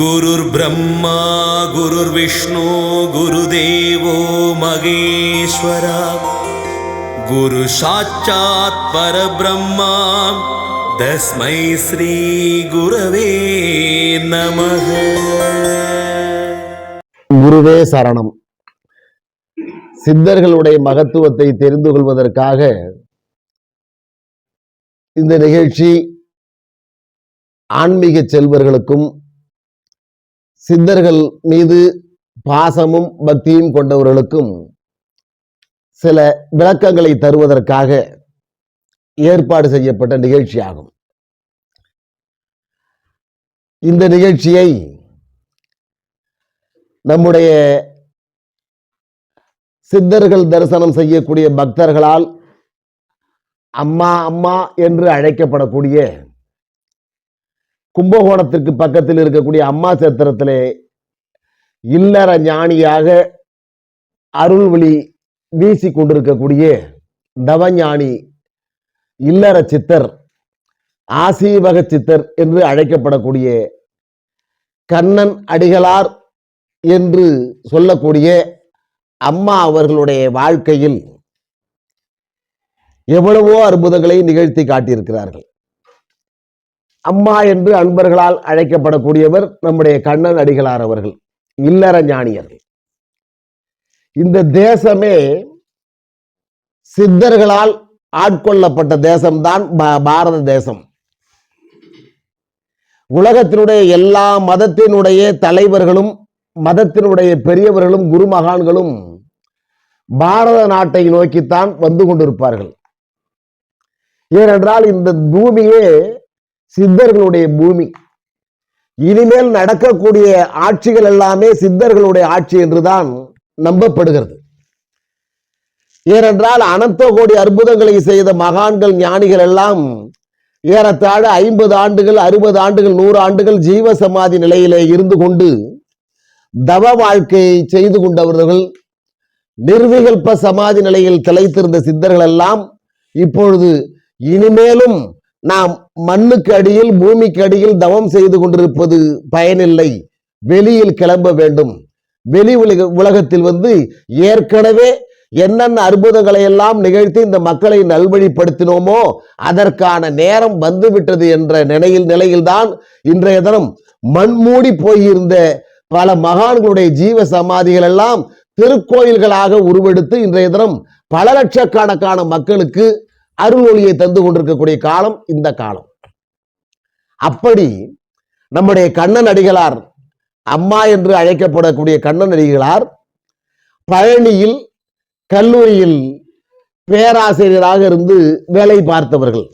गुरुर्ब्रह्मा गुरुर्विष्णु गुरुदेवो महेश्वरा गुरुसाक्षात् परब्रह्मा तस्मै श्रीगुरवे नमः குருவே சரணம் சித்தர்களுடைய மகத்துவத்தை தெரிந்து கொள்வதற்காக இந்த நிகழ்ச்சி ஆன்மீக செல்வர்களுக்கும் சித்தர்கள் மீது பாசமும் பக்தியும் கொண்டவர்களுக்கும் சில விளக்கங்களை தருவதற்காக ஏற்பாடு செய்யப்பட்ட நிகழ்ச்சியாகும். இந்த நிகழ்ச்சியை நம்முடைய சித்தர்கள் தரிசனம் செய்யக்கூடிய பக்தர்களால் அம்மா அம்மா என்று அழைக்கப்படக்கூடிய கும்பகோணத்திற்கு பக்கத்தில் இருக்கக்கூடிய அம்மா சேத்திரத்திலே இல்லற ஞானியாக அருள்வழி வீசி கொண்டிருக்கக்கூடிய தவஞானி இல்லற சித்தர் ஆசீவக சித்தர் என்று அழைக்கப்படக்கூடிய கண்ணன் அடிகளார் என்று சொல்லக்கூடிய அம்மா அவர்களுடைய வாழ்க்கையில் எவ்வளவோ அற்புதங்களை நிகழ்த்தி காட்டியிருக்கிறார்கள். அம்மா என்று அன்பர்களால் அழைக்கப்படக்கூடியவர் நம்முடைய கண்ணன் அடிகளார் அவர்கள் இல்லற ஞானியர்கள். இந்த தேசமே சித்தர்களால் ஆட்கொள்ளப்பட்ட தேசம்தான் பாரத தேசம். உலகத்தினுடைய எல்லா மதத்தினுடைய தலைவர்களும் மதத்தினுடைய பெரியவர்களும் குருமகான்களும் பாரத நாட்டை நோக்கித்தான் வந்து கொண்டிருப்பார்கள். ஏனென்றால் இந்த பூமியே சித்தர்களுடைய பூமி. இனிமேல் நடக்கக்கூடிய ஆட்சிகள் எல்லாமே சித்தர்களுடைய ஆட்சி என்றுதான் நம்பப்படுகிறது. ஏனென்றால் அனந்த கோடி அற்புதங்களை செய்த மகான்கள் ஞானிகள் எல்லாம் ஏறத்தாழ ஐம்பது ஆண்டுகள் அறுபது ஆண்டுகள் நூறு ஆண்டுகள் ஜீவ சமாதி நிலையிலே இருந்து கொண்டு தவ வாழ்க்கையை செய்து கொண்டவர்கள் நிர்விகல்ப சமாதி நிலையில் திளைத்திருந்த சித்தர்கள் எல்லாம் இப்பொழுது இனிமேலும் நாம் மண்ணுக்கு அடியில் பூமிக்கு அடியில் தவம் செய்து கொண்டிருப்பது பயனில்லை. வெளியில் கிளம்ப வேண்டும். வெளி உலக உலகத்தில் வந்து ஏற்கனவே என்னென்ன அற்புதங்களை எல்லாம் நிகழ்த்தி இந்த மக்களை நல்வழிப்படுத்தினோமோ அதற்கான நேரம் வந்துவிட்டது என்ற நிலையில் நிலையில்தான் இன்றைய தினம் மண்மூடி போயிருந்த பல மகான்களுடைய ஜீவ சமாதிகள் எல்லாம் திருக்கோயில்களாக உருவெடுத்து இன்றைய தினம் பல லட்சக்கணக்கான மக்களுக்கு அருள் தந்து கொண்டிருக்கக்கூடிய காலம் இந்த காலம். அப்படி நம்முடைய கண்ணன் அடிகளார் அம்மா என்று அழைக்கப்படக்கூடிய கண்ணன் அடிகளார் பழனியில் கல்லூரியில் பேராசிரியராக இருந்து வேலை பார்த்தவர்கள்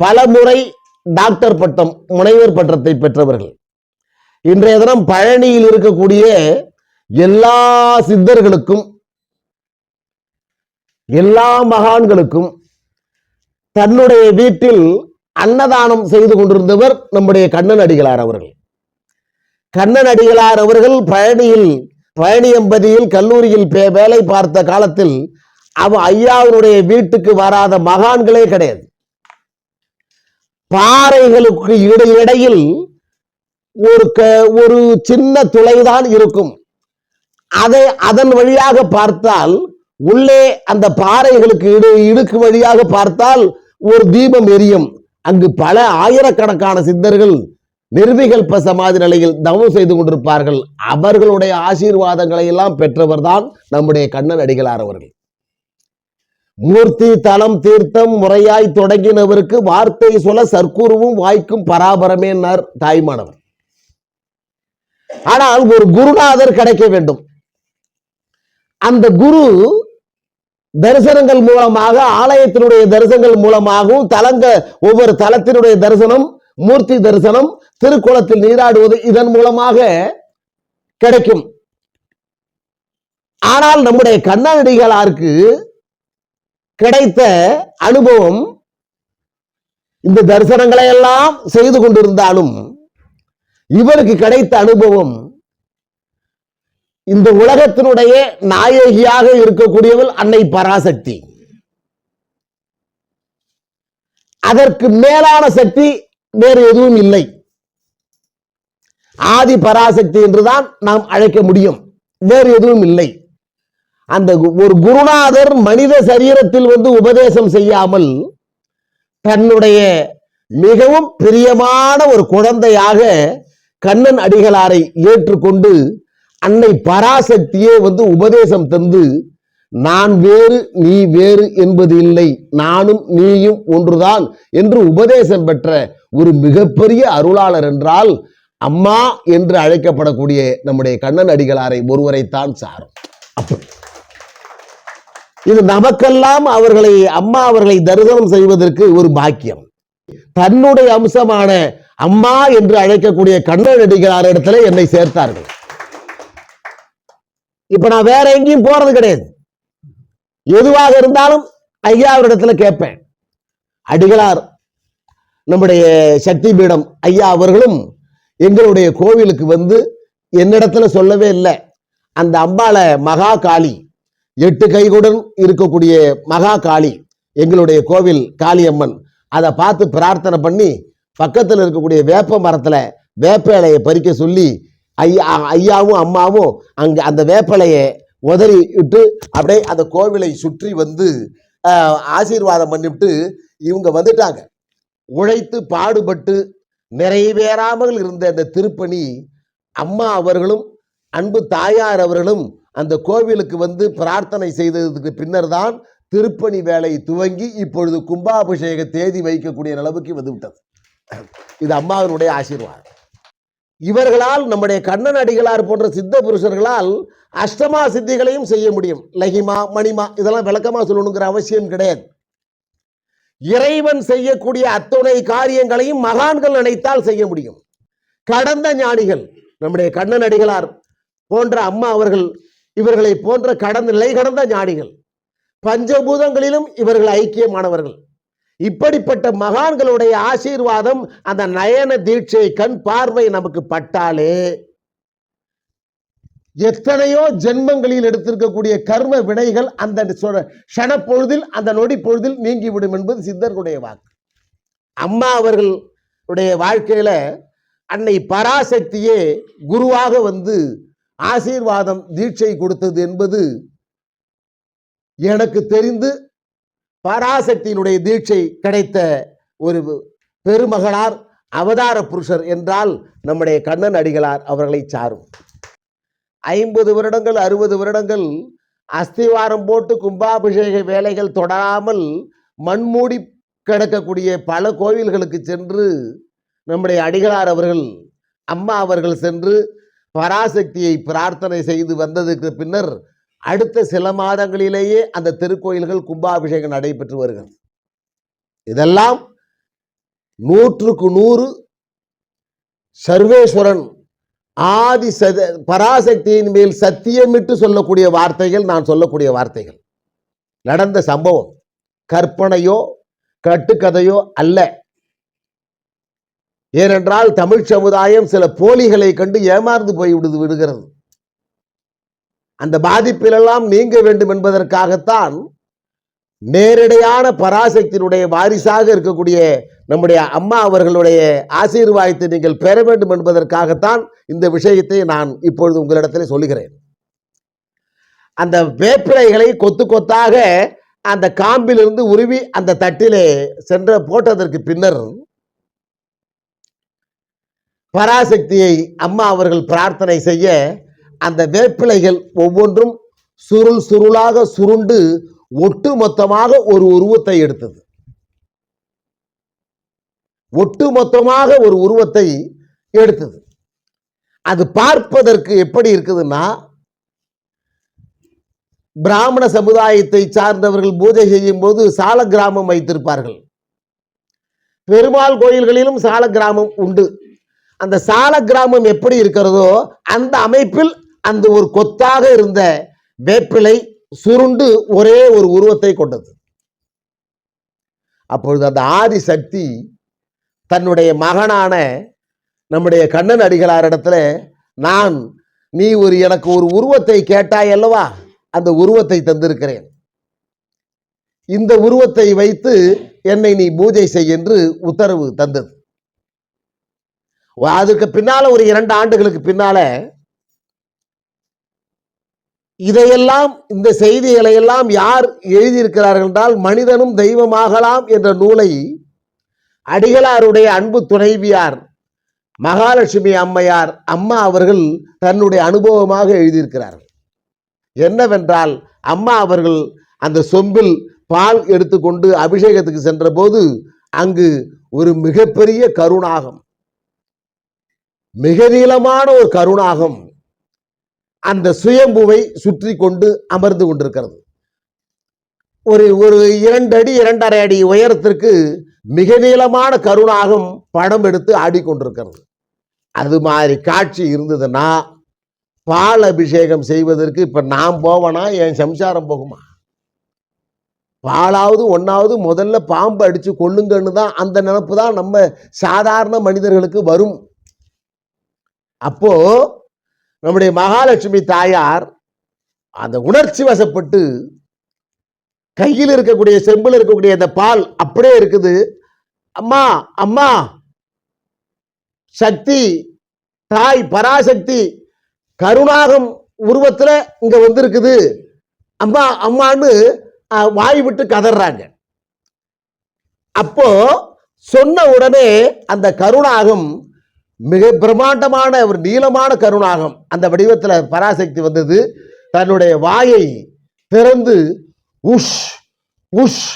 பல முறை டாக்டர் பட்டம் முனைவர் பட்டத்தை பெற்றவர்கள் இன்றைய தினம் பழனியில் இருக்கக்கூடிய எல்லா சித்தர்களுக்கும் எல்லா மகான்களுக்கும் தன்னுடைய வீட்டில் அன்னதானம் செய்து கொண்டிருந்தவர் நம்முடைய கண்ணன் அடிகளார் அவர்கள். கண்ணன் அடிகளார் அவர்கள் பழனியில் பழனியம்பதியில் கல்லூரியில் பே- வேலை பார்த்த காலத்தில் அவ ஐயாவுடைய வீட்டுக்கு வராத மகான்களே கிடையாது. பாறைகளுக்கு இடையிடையில் ஒரு க- ஒரு சின்ன துளைதான் இருக்கும். அதை அதன் வழியாக பார்த்தால் உள்ளே அந்த பாறைகளுக்கு இடு இடுக்கு வழியாக பார்த்தால் ஒரு தீபம் எரியும். அங்கு பல ஆயிரக்கணக்கான சித்தர்கள் நிர்விகல்ப சமாதி நிலையில் தவம் செய்து கொண்டிருப்பார்கள். அவர்களுடைய ஆசீர்வாதங்களை எல்லாம் பெற்றவர்தான் நம்முடைய கண்ணன் அடிகளார் அவர்கள். மூர்த்தி தலம் தீர்த்தம் முறையாய் தொடங்கினவருக்கு வார்த்தை சொல்ல சர்க்குருவும் வாய்க்கும் பராபரமேனார் தாய்மானவர். ஆனால் ஒரு குருநாதர் கிடைக்க வேண்டும். அந்த குரு தரிசனங்கள் மூலமாக ஆலயத்தினுடைய தரிசனங்கள் மூலமாகவும் தலங்க ஒவ்வொரு தலத்தினுடைய தரிசனம் மூர்த்தி தரிசனம் திருக்குளத்தில் நீராடுவது இதன் மூலமாக கிடைக்கும். ஆனால் நம்முடைய கண்ணாடிகளாருக்கு கிடைத்த அனுபவம் இந்த தரிசனங்களை எல்லாம் செய்து கொண்டிருந்தாலும் இவருக்கு கிடைத்த அனுபவம் இந்த உலகத்தினுடைய நாயகியாக இருக்கக்கூடியவள் அன்னை பராசக்தி. அதற்கு மேலான சக்தி வேறு எதுவும் இல்லை. ஆதி பராசக்தி என்றுதான் நாம் அழைக்க முடியும். வேறு எதுவும் இல்லை. அந்த கு- ஒரு குருநாதர் மனித சரீரத்தில் வந்து உபதேசம் செய்யாமல் தன்னுடைய மிகவும் பிரியமான ஒரு குழந்தையாக கண்ணன் அடிகளாரை ஏற்றுக்கொண்டு அன்னை பராசக்தியே வந்து உபதேசம் தந்து நான் வேறு நீ வேறு என்பது இல்லை. நானும் நீயும் ஒன்றுதான் என்று உபதேசம் பெற்ற ஒரு மிகப்பெரிய அருளாளர் என்றால் அம்மா என்று அழைக்கப்படக்கூடிய நம்முடைய கண்ணன் அடிகளாரை ஒருவரைத்தான் சாரும். அப்படி. இது நமக்கெல்லாம் அவர்களை அம்மா அவர்களை தரிசனம் செய்வதற்கு ஒரு பாக்கியம். தன்னுடைய அம்சமான அம்மா என்று அழைக்கக்கூடிய கண்ணன் அடிகளார் இடத்துல என்னை சேர்த்தார்கள். இப்ப நான் வேற எங்கேயும் போறது கிடையாது. எதுவாக இருந்தாலும் ஐயா அவரிடத்துல கேட்பேன். அடிகளார் நம்முடைய சக்தி பீடம் ஐயா அவர்களும் எங்களுடைய கோவிலுக்கு வந்து என்னிடத்துல சொல்லவே இல்லை. அந்த அம்பாளை மகா காளி எட்டு கைகுடன் இருக்கக்கூடிய மகா காளி எங்களுடைய கோவில் காளியம்மன் அதை பார்த்து பிரார்த்தனை பண்ணி பக்கத்தில் இருக்கக்கூடிய வேப்ப மரத்துல வேப்ப இலையை பறிக்க சொல்லி ஐயா ஐயாவும் அம்மாவும் அங்கே அந்த வேப்பலையை உதறி விட்டு அப்படியே அந்த கோவிலை சுற்றி வந்து ஆசீர்வாதம் பண்ணிவிட்டு இவங்க வந்துட்டாங்க. உழைத்து பாடுபட்டு நிறைவேறாமல் இருந்த அந்த திருப்பணி அம்மா அவர்களும் அன்பு தாயார் அவர்களும் அந்த கோவிலுக்கு வந்து பிரார்த்தனை செய்ததுக்கு பின்னர் தான் திருப்பணி வேலை துவங்கி இப்பொழுது கும்பாபிஷேக தேதி வைக்கக்கூடிய நிலவுக்கு வந்துவிட்டது இது அம்மாவினுடைய ஆசீர்வாதம். இவர்களால் நம்முடைய கண்ணன் அடிகளார் போன்ற சித்த புருஷர்களால் அஷ்டமா சித்திகளையும் செய்ய முடியும். லகிமா மணிமா இதெல்லாம் விளக்கமா சொல்லணுங்கிற அவசியம் கிடையாது. இறைவன் செய்யக்கூடிய அத்துணை காரியங்களையும் மகான்கள் நினைத்தால் செய்ய முடியும். கடந்த ஞானிகள் நம்முடைய கண்ணன் அடிகளார் போன்ற அம்மா அவர்கள் இவர்களை போன்ற கடந்த நிலை கடந்த ஞானிகள் பஞ்சபூதங்களிலும் இவர்கள் ஐக்கியமானவர்கள். இப்படிப்பட்ட மகான்களுடைய ஆசீர்வாதம் அந்த நயன தீட்சை கண் பார்வை நமக்கு பட்டாலே எத்தனையோ ஜென்மங்களில் எடுத்திருக்கக்கூடிய கர்ம வினைகள் அந்த சொ- க்ஷணப்பொழுதில் அந்த நொடி பொழுதில் நீங்கிவிடும் என்பது சித்தர்களுடைய வாக்கு. அம்மா அவர்களுடைய வாழ்க்கையில அன்னை பராசக்தியே குருவாக வந்து ஆசீர்வாதம் தீட்சை கொடுத்தது என்பது எனக்கு தெரிந்து பராசக்தியினுடைய தீட்சை கிடைத்த ஒரு பெருமகளார் அவதார புருஷர் என்றால் நம்முடைய கண்ணன் அடிகளார் அவர்களை சாரும். ஐம்பது வருடங்கள் அறுபது வருடங்கள் அஸ்திவாரம் போட்டு கும்பாபிஷேக வேலைகள் தொடராமல் மண்மூடி கிடக்கக்கூடிய பல கோவில்களுக்கு சென்று நம்முடைய அடிகளார் அவர்கள் அம்மா அவர்கள் சென்று பராசக்தியை பிரார்த்தனை செய்து வந்ததுக்கு பின்னர் அடுத்த சில மாதங்களிலேயே அந்த திருக்கோயில்கள் கும்பாபிஷேகம் நடைபெற்று வருகிறது. இதெல்லாம் நூற்றுக்கு நூறு சர்வேஸ்வரன் ஆதி சத பராசக்தியின் மேல் சத்தியமிட்டு சொல்லக்கூடிய வார்த்தைகள் நான் சொல்லக்கூடிய வார்த்தைகள். நடந்த சம்பவம். கற்பனையோ கட்டுக்கதையோ அல்ல. ஏனென்றால் தமிழ் சமுதாயம் சில போலிகளை கண்டு ஏமாந்து போய் விடுது விடுகிறது. அந்த பாதிப்பிலெல்லாம் நீங்க வேண்டும் என்பதற்காகத்தான் நேரடியான பராசக்தியினுடைய வாரிசாக இருக்கக்கூடிய நம்முடைய அம்மா அவர்களுடைய ஆசீர்வாதத்தை நீங்கள் பெற வேண்டும் என்பதற்காகத்தான் இந்த விஷயத்தை நான் இப்பொழுது உங்களிடத்தில் சொல்லுகிறேன். அந்த வேப்பிலைகளை கொத்து கொத்தாக அந்த காம்பிலிருந்து உருவி அந்த தட்டிலே சென்ற போட்டதற்கு பின்னர் பராசக்தியை அம்மா அவர்கள் பிரார்த்தனை செய்ய அந்த வேப்பிலைகள் ஒவ்வொன்றும் சுருள் சுருளாக சுருண்டு ஒட்டு மொத்தமாக ஒரு உருவத்தை எடுத்தது. ஒட்டு மொத்தமாக ஒரு உருவத்தை எடுத்தது. அது பார்ப்பதற்கு எப்படி இருக்குதுன்னா பிராமண சமுதாயத்தை சார்ந்தவர்கள் பூஜை செய்யும் போது சால கிராமம் வைத்திருப்பார்கள். பெருமாள் கோயில்களிலும் சால கிராமம் உண்டு. அந்த சால கிராமம் எப்படி இருக்கிறதோ அந்த அமைப்பில் அந்த ஒரு கொத்தாக இருந்த வேப்பிலை சுருண்டு ஒரே ஒரு உருவத்தை கொண்டது. அப்பொழுது அந்த ஆதி சக்தி தன்னுடைய மகனான நம்முடைய கண்ணன் அடிகளாரிடத்துல நான் நீ ஒரு எனக்கு ஒரு உருவத்தை கேட்டாய் அல்லவா? அந்த உருவத்தை தந்திருக்கிறேன். இந்த உருவத்தை வைத்து என்னை நீ பூஜை செய் என்று உத்தரவு தந்தது. அதுக்கு பின்னால ஒரு இரண்டு ஆண்டுகளுக்கு பின்னால இதையெல்லாம் இந்த செய்திகளை எல்லாம் யார் எழுதியிருக்கிறார்கள் என்றால் மனிதனும் தெய்வமாகலாம் என்ற நூலை அடிகளாருடைய அன்பு துணைவியார் மகாலட்சுமி அம்மையார் அம்மா அவர்கள் தன்னுடைய அனுபவமாக எழுதியிருக்கிறார்கள். என்னவென்றால் அம்மா அவர்கள் அந்த சொம்பில் பால் எடுத்துக்கொண்டு அபிஷேகத்துக்கு சென்றபோது அங்கு ஒரு மிகப்பெரிய கருணாகம் மிக நீளமான ஒரு கருணாகம் அந்த சுயம்புவை சுற்றி கொண்டு அமர்ந்து கொண்டிருக்கிறது. ஒரு ஒரு இரண்டு அடி இரண்டரை அடி உயரத்திற்கு மிக நீளமான கருணாகம் படம் எடுத்து ஆடிக்கொண்டிருக்கிறது. அது மாதிரி காட்சி இருந்ததுன்னா பால் அபிஷேகம் செய்வதற்கு இப்ப நான் போவனா? என் சம்சாரம் போகுமா? பாலாவது ஒன்னாவது முதல்ல பாம்பு அடிச்சு கொள்ளுங்கன்னு தான் அந்த நினப்பு தான் நம்ம சாதாரண மனிதர்களுக்கு வரும். அப்போ நம்முடைய மகாலட்சுமி தாயார் அந்த உணர்ச்சி வசப்பட்டு கையில் இருக்கக்கூடிய செம்பில் இருக்கக்கூடிய அந்த பால் அப்படியே இருக்குது. அம்மா அம்மா சக்தி தாய் பராசக்தி கருணாகம் உருவத்துல இங்க வந்திருக்குது. அம்மா அம்மான்னு வாய் விட்டு கதறாங்க. அப்போ சொன்ன உடனே அந்த கருணாகம் மிக பிரம்மாண்டமான ஒரு நீளமான கருணாகம் அந்த வடிவத்தில் பராசக்தி வந்தது. தன்னுடைய வாயை திறந்து உஷ் உஷ்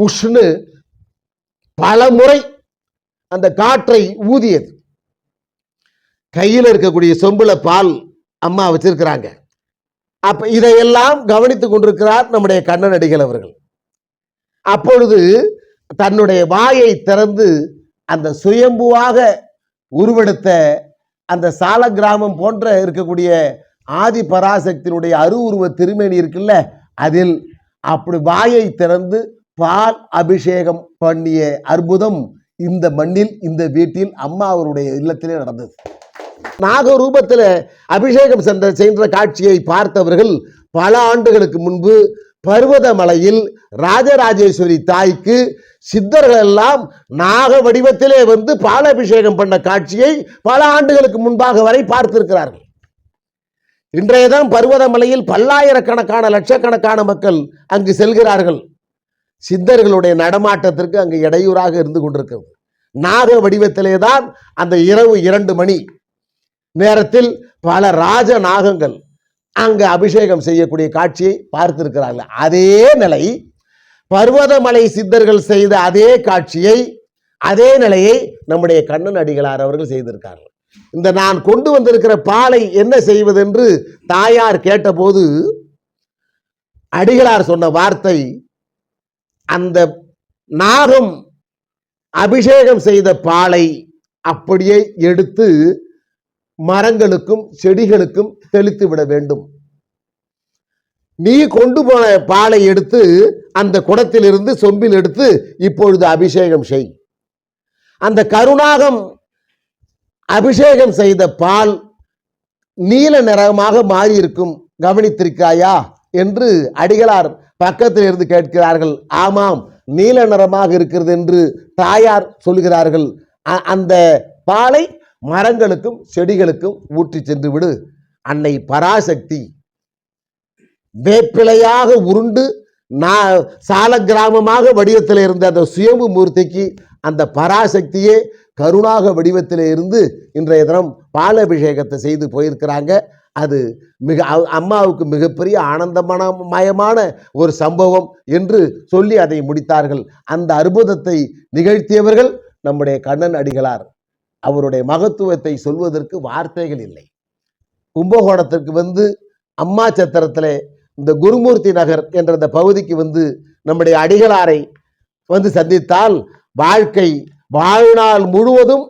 உஷ்னு பல முறை அந்த காற்றை ஊதியது. கையில் இருக்கக்கூடிய சொம்புல பால் அம்மா வச்சிருக்கிறாங்க. அப்ப இதையெல்லாம் கவனித்துக் கொண்டிருக்கிறார் நம்முடைய கண்ணன் அடிகள் அவர்கள். அப்பொழுது தன்னுடைய வாயை திறந்து அந்த சுயம்புவாக உருவெடுத்த அந்த சால கிராமம் போன்ற இருக்கக்கூடிய ஆதி பராசக்தியினுடைய அருவுருவ திருமேனி இருக்குல்ல அதில் அப்படி வாயை திறந்து பால் அபிஷேகம் பண்ணிய அற்புதம் இந்த மண்ணில் இந்த வீட்டில் அம்மா அவருடைய இல்லத்திலே நடந்தது. நாகரூபத்தில் அபிஷேகம் சென்ற சென்ற காட்சியை பார்த்தவர்கள் பல ஆண்டுகளுக்கு முன்பு பர்வதமலையில் ராஜராஜேஸ்வரி தாய்க்கு சித்தர்கள் எல்லாம் நாக வடிவத்திலே வந்து பாலாபிஷேகம் பண்ண காட்சியை பல ஆண்டுகளுக்கு முன்பாக வரை பார்த்திருக்கிறார்கள். இன்றையதான் பருவதமலையில் பர்வதமலையில் பல்லாயிரக்கணக்கான லட்சக்கணக்கான மக்கள் அங்கு செல்கிறார்கள். சித்தர்களுடைய நடமாட்டத்திற்கு அங்கு இடையூறாக இருந்து கொண்டிருக்கிறது. நாக வடிவத்திலே தான் அந்த இரவு இரண்டு மணி நேரத்தில் பல ராஜ நாகங்கள் அங்கே அபிஷேகம் செய்யக்கூடிய காட்சியை பார்த்திருக்கிறார்கள். அதே நிலை பர்வதமலை சித்தர்கள் செய்த அதே காட்சியை அதே நிலையை நம்முடைய கண்ணன் அடிகளார் அவர்கள் செய்திருக்கார்கள். இந்த நான் கொண்டு வந்திருக்கிற பாலை என்ன செய்வதென்று தாயார் கேட்டபோது அடிகளார் சொன்ன வார்த்தை அந்த நாகம் அபிஷேகம் செய்த பாலை அப்படியே எடுத்து மரங்களுக்கும் செடிகளுக்கும் தெளித்து விட வேண்டும். நீ கொண்டு போன பாலை எடுத்து அந்த குடத்திலிருந்து சொம்பில் எடுத்து இப்பொழுது அபிஷேகம் செய். அந்த கருணாகம் அபிஷேகம் செய்த பால் நீல நிறமாக மாறியிருக்கும். கவனித்திருக்காயா? என்று அடிகளார் பக்கத்தில் இருந்து கேட்கிறார்கள். ஆமாம் நீல நிறமாக இருக்கிறது என்று தாயார் சொல்கிறார்கள். அ- அந்த பாலை மரங்களுக்கும் செடிகளுக்கும் ஊற்றி சென்று விடு அன்னை பராசக்தி வேப்பிலையாக உருண்டு நான் சால கிராமமாக வடிவத்தில் இருந்த அந்த சுயம்பு மூர்த்திக்கு அந்த பராசக்தியே கருணாக வடிவத்தில் இருந்து இன்றைய தினம் பாலபிஷேகத்தை செய்து போயிருக்கிறாங்க. அது மிக அம்மாவுக்கு மிகப்பெரிய ஆனந்தமான மயமான ஒரு சம்பவம் என்று சொல்லி அதை முடித்தார்கள். அந்த அற்புதத்தை நிகழ்த்தியவர்கள் நம்முடைய கண்ணன் அடிகளார். அவருடைய மகத்துவத்தை சொல்வதற்கு வார்த்தைகள் இல்லை. கும்பகோணத்திற்கு வந்து அம்மா சத்திரத்தில் இந்த குருமூர்த்தி நகர் என்ற இந்த பகுதிக்கு வந்து நம்முடைய அடிகளாரை வந்து சந்தித்தால் வாழ்க்கை வாழ்நாள் முழுவதும்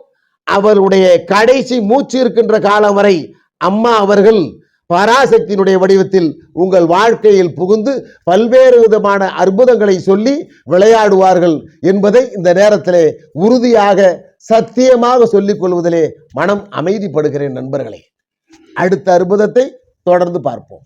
அவருடைய கடைசி மூச்சு இருக்கின்ற காலம் வரை அம்மா அவர்கள் பராசக்தியினுடைய வடிவத்தில் உங்கள் வாழ்க்கையில் புகுந்து பல்வேறு விதமான அற்புதங்களை சொல்லி விளையாடுவார்கள் என்பதை இந்த நேரத்திலே உறுதியாக சத்தியமாக சொல்லிக் கொள்வதிலே மனம் அமைதிப்படுகிறேன் நண்பர்களே. அடுத்த அற்புதத்தை தொடர்ந்து பார்ப்போம்.